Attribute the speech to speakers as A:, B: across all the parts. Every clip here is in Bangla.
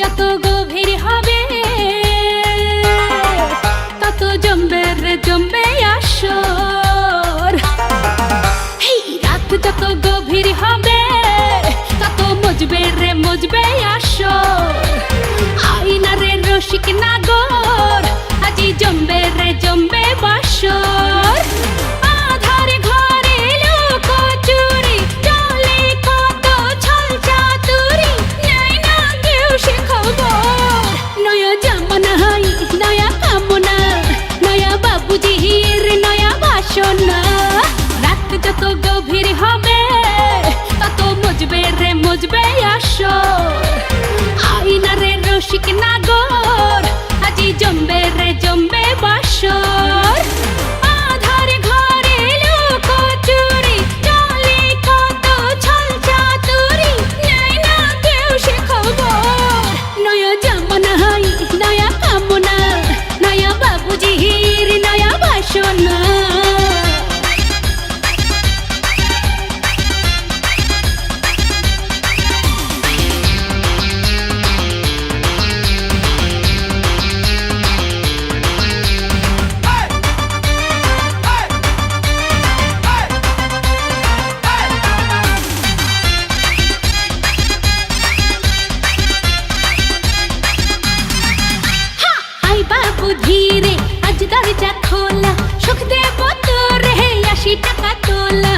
A: যত গভীর হবে, তত জমবে রে জমবে আসর। এই রাত যত গভীর হবে, তত মজবে রে মজবে আসর। বুঝবে আসর। আইনারে রসিক নাগর আজি জমবে রে জমবে বাসর। বাবু ধীরে আজ দরজা খোলা। সুখ দেব তোরে আশি টাকা তোলা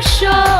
A: show.